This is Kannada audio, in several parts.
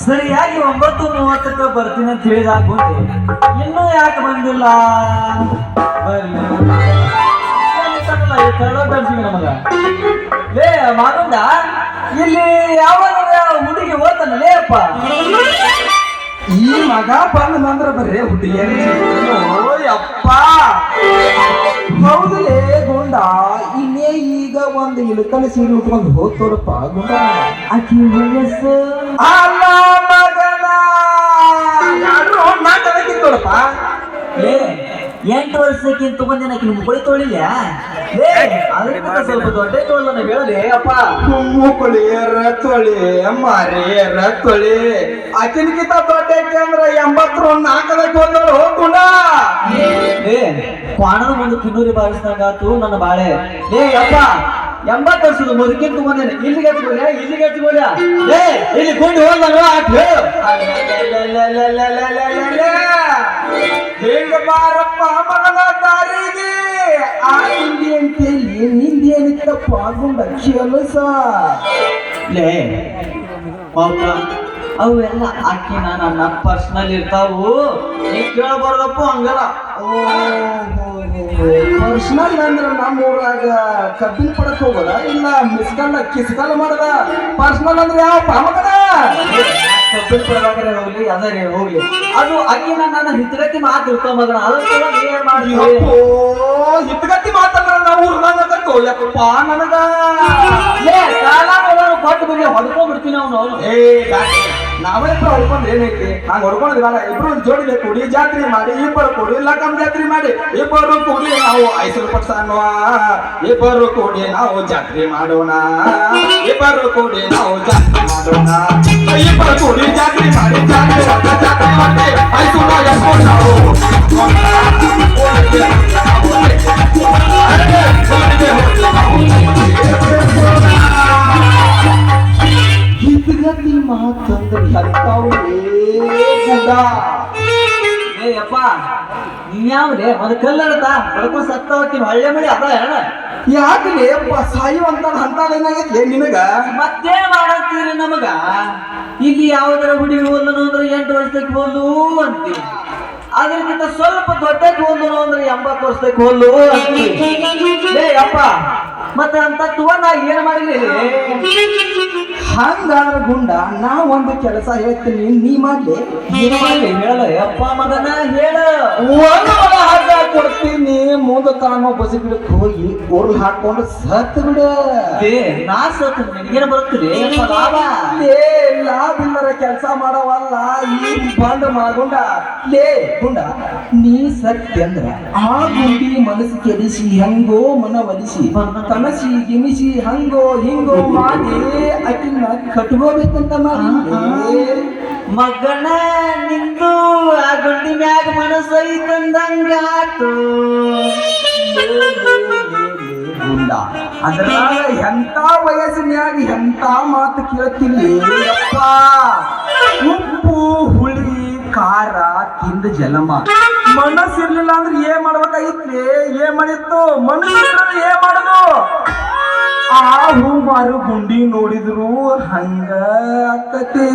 ಸರಿಯಾಗಿ ಒಂಬತ್ತು ಮೂವತ್ತಕ್ಕೆ ಬರ್ತೀನಿ ಅಂತ ಹೇಳಿದಾಗ ಬಂದು. ಇನ್ನೂ ಯಾಕೆ ಬಂದಿಲ್ಲ? ನಮಗ. ಲೇ ಮಾನಂದ ಇಲ್ಲಿ ಯಾವ ಹುಡುಗಿ ಓದ್ತಾನೆ? ಲೇ, ಅಪ್ಪ. ಈ ಮಗ ಬಂದ್ರೆ ಬರ್ರಿ, ಹುಡುಗಿಯರಿ. ಓಯಪ್ಪ ಹೌದಲೇ ಗುಂಡ, ಇನ್ನೇ ಈಗ ಒಂದು ಇಳುಕನ ಸೀರೆ ಉಟ್ಕೊಂಡು ಹೋಗ್ತೋರಪ್ಪ ಗುಂಡ. ಆಕಿ ವಯಸ್ಸು ಅಲ್ಲ ಮಗನ. ಯಾರು ಮಾತಾಡಕ್ಕಿತ್ತೋರಪ್ಪ ಎಂಟು ವರ್ಷಕ್ಕಿಂತ ತಗೊಂಡಿನ ನಿಮ್ಗೆ ಮುಗುಳಿ ತೊಳಿಲ್ಲ. ಸ್ವಲ್ಪ ದೊಡ್ಡ ತೊಗೊಳ್ಳೋಣ ಹೇಳಲಿ ಅಪ್ಪ. ಮುಕ್ಕುಳಿ ರತ್ತೊಳಿ ಮಾರಿ ರತ್ತೊಳಿ ಆಕಿನ್ಕಿಂತ ದೊಡ್ಡ ಐತಿ ಅಂದ್ರ ಎಂಬತ್ತರ ನಾಲ್ಕದಕ್ಕೆ ಹೋದಳು ಹೋಗ್ಕೊಂಡ. ಏ ಕ್ವಾಣದ ಮುಂದೆ ಕಿನ್ನೂರಿ ಬಾರಿಸಿದಂಗಾತು ನನ್ನ ಬಾಳೆ. ಏ ಅಪ್ಪ ಎಂಬತ್ತು ವರ್ಷದ ಮುದುಕಿಂತ ತಗೊಂಡೇನೆ ಇಲ್ಲಿಗೆ ಹಚ್ಕೊಳ್ಳ ಇಲ್ಲಿಗೆ ಹಚ್ಕೊಳ್ಳ ಏ ಇಲ್ಲಿ ಕೊಂಡು ಹೋದಾಗ ಆಟ್ ಹೇಳು. ಹಿಂಗ ಬಾರಪ್ಪ ಮಗನ ದಾರಿಗೆ ಆ ಹಿಂದಿ ಅಂತೇಳಿ ನಿಂದೇನಿತ್ತಪ್ಪ ಗುಂಡ ಸಾ? ಲೇ ಪಾಪ. ಅವೆಲ್ಲ ನಾನು ನನ್ನ ಪರ್ಸ್ನಲ್ ಇರ್ತಾವು. ನೀ ಕೇಳಬಾರ್ದಪ್ಪ ಹಂಗಲ್ಲ. ಪರ್ಸ್ನಲ್ ಅಂದ್ರೆ ನಮ್ಮ ಊರಾಗ ಕಬ್ಬಿನ ಪಡಕ್ ಹೋಗೋದ? ಇಲ್ಲ ಮಿಸ್ಕಲ್ ಕಿಸ್ಕಲ್ ಮಾಡದ? ಪರ್ಸ್ನಲ್ ಅಂದ್ರೆ ಯಾವ ಪಾಮಕದ? ಕಬ್ಬಿನ ಪಡಕ್ರೆ ಹೋಗ್ಲಿ ಅದರೇ ಹೋಗ್ಲಿ. ಅದು ಆಕಿ ನನ್ನ ಹಿತಗತಿ ಮಾತು ಇರ್ತಾವ ಮಗನ ಅದಕ್ಕೆ ನೀ ಏನ್ ಮಾಡಿ ಹಿತಗತಿ ಮಾತಂದ್ರ ನಾವು ಊರ್ನಾಗತ್ತೋ ಯಪ್ಪ ನನಗ. ಏ ಕಾಲ ಕೊಟ್ಟು ಬಗ್ಗೆ ಹೊಡ್ಕೊಂಡ್ಬಿಡ್ತೀನಿ ಅವನು ಅವನು. ಏ ನಾವಿಬ್ರು ಹೊಡ್ಕೊಂಡ್ರೆ ಏನೈತಿ ನಾವು ಹೊಡ್ಕೊಂಡ್ರೆ ಇಬ್ರು ಜೋಡಿಲೆ ಕೂಡಿ ಜಾತ್ರೆ ಮಾಡಿ, ಇಬ್ಬರು ಕೂಡಿ ಲಕ್ಕಂ ಜಾತ್ರೆ ಮಾಡಿ, ಇಬ್ಬರು ಕೂಡಿ ನಾವು ಪಕ್ಷ ಅನ್ನುವ ಇಬ್ಬರು ಕೂಡಿ ನಾವು ಜಾತ್ರೆ ಮಾಡೋಣ. ಇಬ್ಬರು ಕೂಡಿ ನಾವು ಜಾತ್ರೆ ಮಾಡೋಣ. ಇಬ್ಬರು ಕೂಡಿ ಜಾತ್ರೆ ಮಾಡಿ, ಜಾತ್ರೆ ಜಾತ್ರೆ ಮಾಡಿ ನೀವ್ಯಾವ್ದೆ ಒಂದು ಕಲ್ಲಡತ ಅದಕ್ಕೂ ಸತ್ತ ಹೋಗ್ತೀನಿ. ಹಳ್ಳಿ ಮಳಿ ಅದ ಹೇಳ. ಸಾಯಿ ಅಪ್ಪ ಸಾಯುವಂತ ಹಂತಾದೇನಾಗೈತಿ ನಿನಗ? ಮತ್ತೆ ಮಾಡತ್ತೀರಿ ನಮಗ? ಇಲ್ಲಿ ಯಾವ್ದಾರ ಹುಡಿ ಹೋದ್ಲು ಅಂದ್ರೆ ಎಂಟು ವರ್ಷಕ್ಕೆ ಹೋದ್ಲು ಅಂತಿ. ಅದಕ್ಕಿಂತ ಸ್ವಲ್ಪ ದೊಡ್ಡಕ್ಕೆ ಹೋದನು ಅಂದ್ರೆ ಎಂಬತ್ತು ವರ್ಷಕ್ಕೆ ಹೋದ್ಲು ಅಂತಿ. ಲೇ ಅಪ್ಪ ಮತ್ತೆ ಅಂತ ಏನು ಏನ್ ಮಾಡಿಲಿ ಹಂಗಾದ್ರ ಗುಂಡ ನಾ ಒಂದು ಕೆಲಸ ಹೇಳ್ತೀನಿ ನೀ ಮಾಡ್ಲಿ. ಹೇಳ. ಅಪ್ಪ ಮಗನ ಹೇಳ. ಒಂದು ಮಗ ಹಗ್ಗ ಕೊಡ್ತೀನಿ. ಮುಂದ ತಾನೋ ಬಸಿ ಗಿಡಕ್ಕೆ ಹೋಗಿ ಉರ್ಲ್ ಹಾಕೊಂಡು ಸತ್ ಬಿಡ. ನಾ ಸತ್ ನಿನಗೇನು ಬರ್ತೀರಿ ಲಾಭ. ಇಲ್ಲರ ಕೆಲಸ ಮಾಡವಲ್ಲ. ಈ ಬಂಡ ಮಾಗುಂಡ ಲೇ ಗುಂಡ ನೀ ಸತ್ಯ ಅಂದ್ರ ಆ ಗುಂಡಿ ಮನಸ್ಸು ಕೆಡಿಸಿ ಹೆಂಗೋ ಮನ ತನಸಿ ಗಿಮಿಸಿ ಹಂಗೋ ಹಿಂಗೋ ಮಾಡಿ ಅಕ್ಕಿನ ಕಟ್ಕೋಬೇಕಂತ ಮಾಡಿ. ಮಗನ ನಿಂದು ಆ ಗುಂಡಿ ಮ್ಯಾಗ ಮನಸ್ಸು ತಂದಂಗಾತು ಗುಂಡ. ಅದ್ರ ಎಂತ ವಯಸ್ಸಿನ್ಯಾಗ ಎಂತ ಮಾತು ಕೇಳ್ತೀನಿ. ಅಪ್ಪ ಉಪ್ಪು ಹುಳಿ ಖಾರ ತಿಂದ ಜಲಮ. ಮನಸ್ಸಿರ್ಲಿಲ್ಲ ಅಂದ್ರೆ ಏನ್ ಮಾಡ್ಬೇಕಾಗಿತ್ತು ಏನ್ ಮಾಡಿತ್ತು? ಮನಸ್ಸಿರ್ಲಿಲ್ಲ ಏನ್ ಮಾಡೋದು? ಆ ಹೂ ಮಾರು ಗುಂಡಿ ನೋಡಿದ್ರು ಹಂಗ ಆಕತಿ.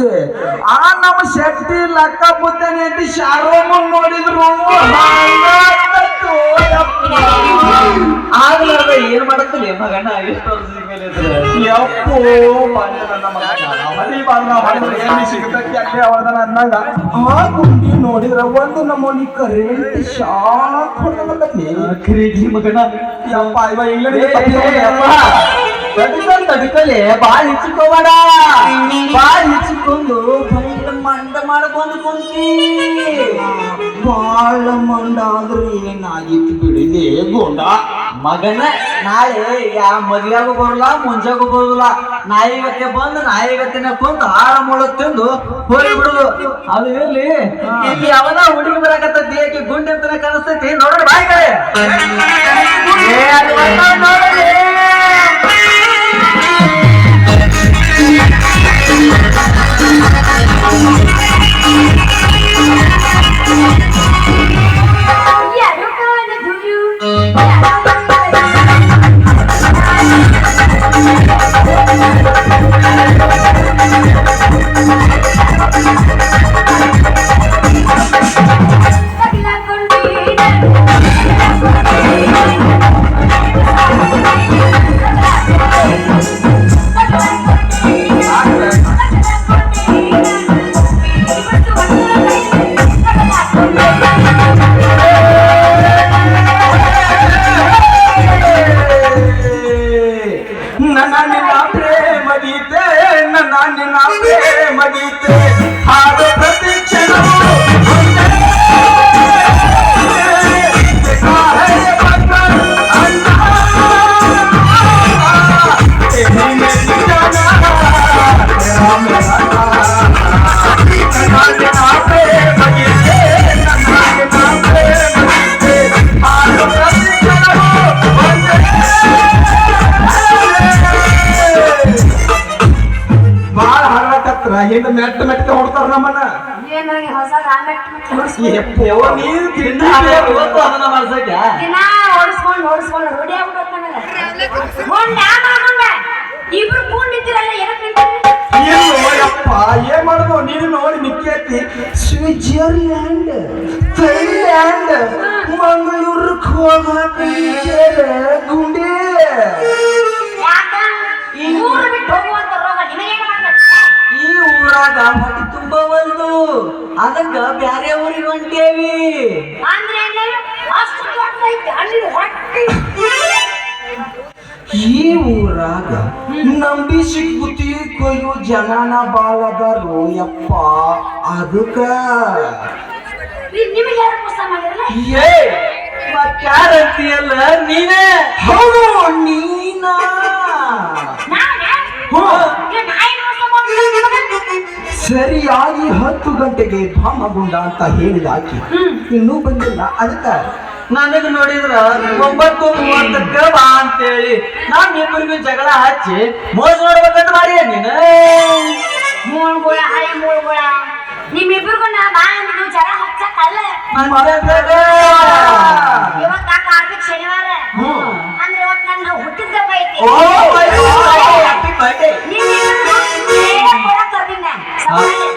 ಆ ನಮ್ಮ ಶಕ್ತಿ ಲಕ್ಕ ಬುದ್ಧನೆ ಅಂತ ಶಾರೋಮ ನೋಡಿದ್ರು. ಆಗ್ಲಾರ್ದ ಏನ್ ಮಾಡತ್ತಲಿ ಮಗನ ಎಷ್ಟು ವರ್ಷದ ಮೇಲೆ ಇದ್ರೆ ಯಪ್ಪೋ ನನ್ನ ಅಂದಂಗ. ಆ ಗುಂಡಿ ನೋಡಿದ್ರ ಒಂದು ಕರೆಂಟ್ ಶಾಕ್ ಹೊಡೆದಕತ್ತಿ ಖರೀದಿ ಮಗನ. ಯಪ್ಪ ಇವ ಇಲ್ಲ ತಡ್ಕೊಂಡ್ ತಡ್ಕೊಲೆ ಬಾಳ್ ಹಿಚ್ಕೋಬೇಡ ಬಾಳ್ ಹಿಚ್ಕೊಂಡು ಬೈಲ ಮಂಡ ಮಾಡ್ಕೊಂಡು ಕುಂತಿ. ಬಾಳ ಮಂಡ ಆದ್ರೂ ಏನಾಗಿತ್ತು ಬಿಡಿದೆ ಗೋಂಡ. ಮಗನ ನಾಳೆ ಯಾ ಮದ್ವೆಗೂ ಬರಲ್ಲ ಮುಂಜಾಗೂ ಬರೋದಿಲ್ಲ ನಾಯಿಗತ್ತೆ ಬಂದು ನಾಯಿಗತ್ತಿನ ಕುಂತು ಹಾಳ ಮುಳ ತಿಂದು ಹೋಗಿ ಬಿಡುದು. ಅದು ಇರ್ಲಿ. ಇಲ್ಲಿ ಅವನ ಹುಡುಗಿ ಬರಕತ್ತೈತಿ ಗುಂಡಿ ಅಂತನ ಕಾಣಿಸ್ತೈತಿ ನೋಡೋಣ ಬಾಯಿ ಕಡೆ. ಅದನ್ನ ಮಾಡ್ಸಕ್ಕೆ? ದಿನ ಓಡಿಸ್ಕೊಂಡು ಓಡಿಸ್ಕೊಂಡು ರೂಢಿ ಆಗ್ಬಿಡುತ್ತೆ ನನಗೆ. ಹೊಂಡ ಮಾಡ್ಕೊಂಡ ಇಬ್ರು ಕೂಡಿದ್ದೀರಲ್ಲ ಏನಕ್ಕೆ ನಿಂತಿರಿ? ಯಪ್ಪ ಏನ್ ಮಾಡ್ದು? ನೀನು ನೋಡಿ ಸ್ವಿಟ್ಜರ್ಲ್ಯಾಂಡ್ ಥೈಲ್ಯಾಂಡ್ ಮಂಗಳೂರಕ್ಕೆ ಹೋಗಾಕ ಗುಂಡಿ. ಈ ತಿನ್ನೋದ್ರಾಗ ಹೊಟ್ಟಿ ಬಂದು ಅದಕ್ಕ ಬ್ಯಾರೆ ಊರಿಗೆ ಹೊಂಟೇವಿ. ಈ ಊರಾಗ ನಂಬಿ ಸಿಕ್ಬುತ್ತಿ ಕೊಯ್ಯು ಜನನ ಬಾಲದ ರೋಯಪ್ಪ ಅದಕ್ಕ. ಏ ನೀನೇ? ಹೌದು ನೀನಾ? ಸರಿಯಾಗಿ ಹತ್ತು ಗಂಟೆಗೆ ಭಾಮಗುಂಡ ಅಂತ ಹೇಳಿದ ಆಕಿ. ಇನ್ನೂ ಬಂದಿಲ್ಲ. ಅದಕ್ಕ ನನಗೆ ನೋಡಿದ್ರ ಒಂಬತ್ತು ಮೂವತ್ತಕ್ಕ ಬಾ ಅಂತೇಳಿ ನಾನ್ ಇಬ್ಬರಿಗೂ ಜಗಳ ಹಚ್ಚಿ ಮೋಸ ನೋಡ್ಬೇಕಂತ ಮಾಡಿ ನೀನು? ಮೂಳ್ಗುಳ ಹಳೆ ಮೂಳ್ಗುಳ ನಿಮ್ಮಿಬ್ರಿಗೂ ನಾ ಬಾ ಅಂದ್ರು ಹಚ್ಚಕ್ಕಲ್ಲ. ಇವತ್ತ ಕಾರ್ತಿಕ್ ಶನಿವಾರ. ಅಂದ್ರೆ ಇವತ್ತು ನನ್ನ ಹುಟ್ಟಿದ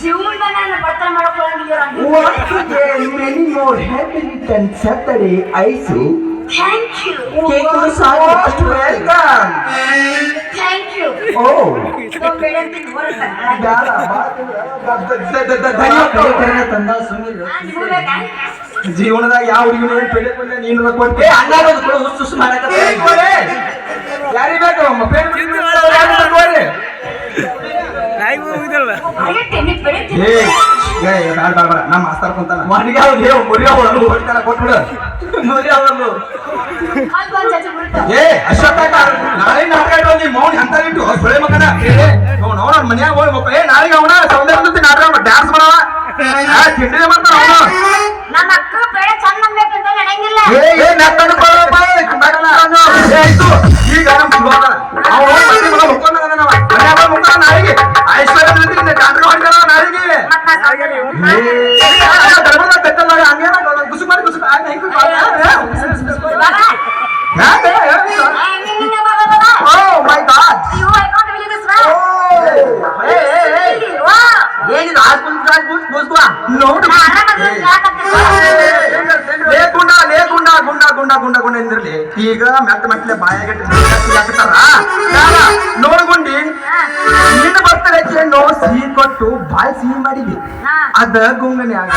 ಜೀವನವನ್ನು ಬದಲಾಯ್ಕೊಂಡಿರಂತೆ thank you okay sorry welcome thank you oh no ಮೆರಂ ದಿ ಹೊರಕ ದಾರಾ ಮಾತು ಬದ ದದ ಯಾರಿಗೆ ಬೇಕು? ನಮ್ಮ ಮಾಸ್ತರ್ ಕುಂತಾನ ಮನಿಗಾವ್ ದೇವ್ ಮುರಿಯಾವ್ ಕೊಟ್ಬಿಡು. ಏ ನಾಳೆ ನಾಟಕ ಇಟ್ಟು ನೀ ಮೌನ್ ಅಂತ ಇಟ್ಟು ಸುಳೆ ಮಗನ. ಅವ್ನು ಅವ್ನ ಮನ್ಯಾಗ ಹೋಗಿ ಮಕ್ಕ ಏ ನಾಳೆಗೆ ಅವನ ಸೌಂದರ್ಯ ನಾಟಕ ಡ್ಯಾನ್ಸ್ ಮಾಡವ. ಆ ತಿಂಡಿ ಮಾಡ್ತಾನ ಅವನು. ನಮ್ಮ ಅಕ್ಕ ಬೇಡ ಚಂದ ಅನ್ಬೇಕಂತ ನಡೆಯಂಗಿಲ್ಲ ಏ ಏ ನೆತ್ತನ లేకుండా లేకుండా గుండా గుండా గుండా గుండా ఇంద్రలే ఈగ మెత్త మెట్లే బాయగట్టి నోడుగుండి నిన్న ಎಷ್ಟೇನೋ ಸಿಹಿ ಕೊಟ್ಟು ಬಾಯಿ ಸಿಹಿ ಮಾಡಿದಿ ಅದ ಗುಂಗನ್ಯಾಗ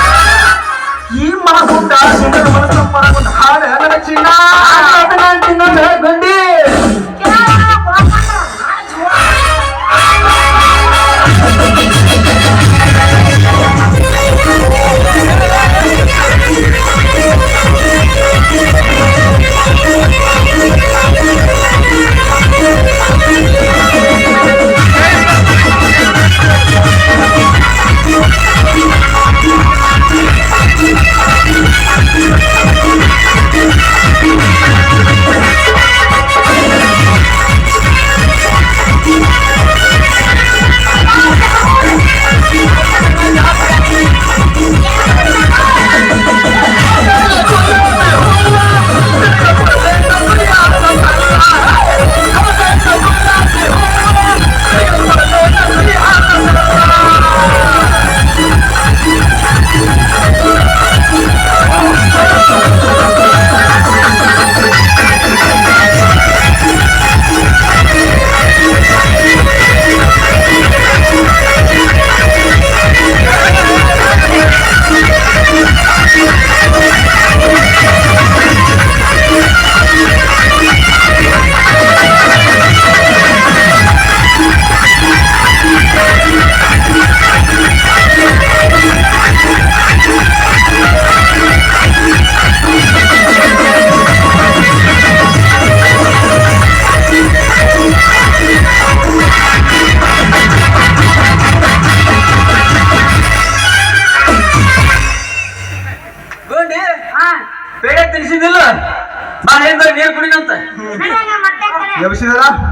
ಈ ಮಾಸುಂದ ಗುಂಗನ ಮನಸ್ಸು ಹಾಡ ನಡಚಿನ ಗುಂಡಿ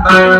ಎಬ್ಸಿದಾರ ನೋಡಿ